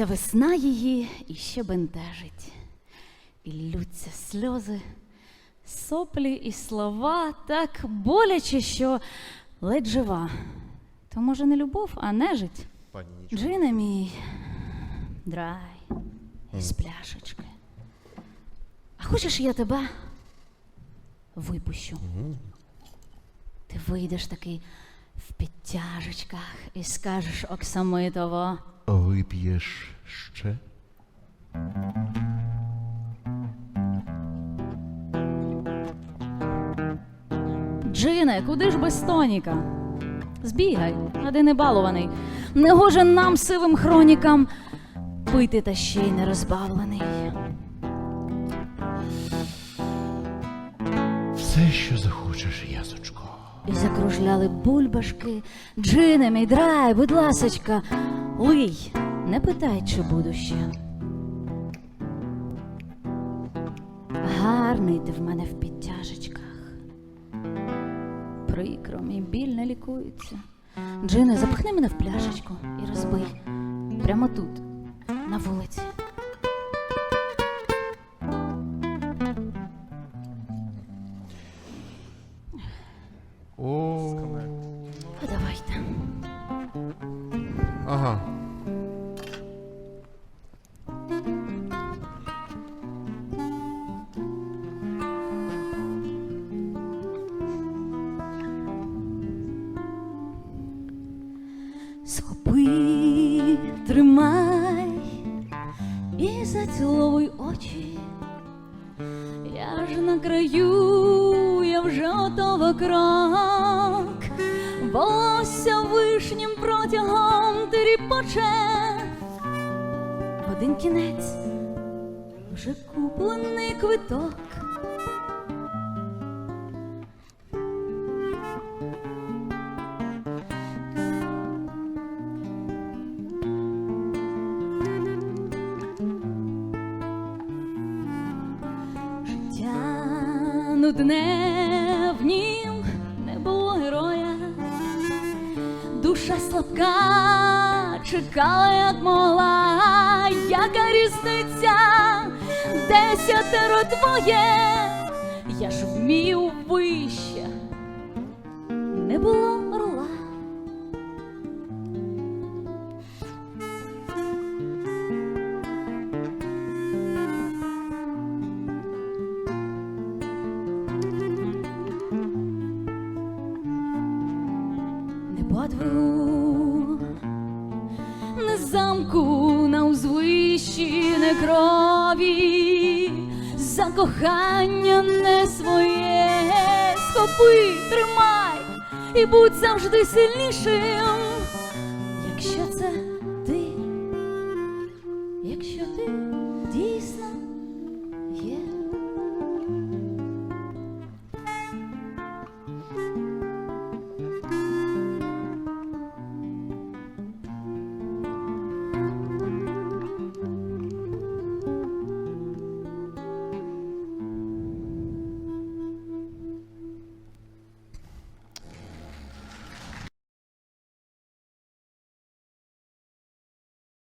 Ця весна її іще бентежить. І ллються сльози, соплі і слова так боляче, що ледь жива. То може не любов, а нежить. Джине мій, драй, з пляшечки. А хочеш, я тебе випущу? Ти вийдеш такий в підтяжечках і скажеш Оксамитово. Вип'єш ще? Джине, куди ж без тоніка? Збігай, а де не балований. Негоже нам сивим хронікам пити та ще й не розбавлений. Все, що захочеш, ясочко. І закружляли бульбашки. Джине, мій драй, будь ласочка, лий, не питай, чи буду ще. Гарний ти в мене в підтяжечках. Прикро, мій біль не лікується. Джине, запхни мене в пляшечку і розбий. Прямо тут, на вулиці. О, Подавайте. ага. Схопи, тримай і заціловуй очі. Я ж на краю, я вже готова Крок. Волосся вишнім протягом тріпоче. Один кінець вже куплений квиток. Життя нудне в нім не було героя, душа слабка чекала, як могла, яка різниця? Десятеро двоє, я ж вмів вище, не було по двору, не замку на узвищі, не крові, за кохання не своє, схопи, тримай і будь завжди сильнішим, якщо це ти, якщо ти дійсно є.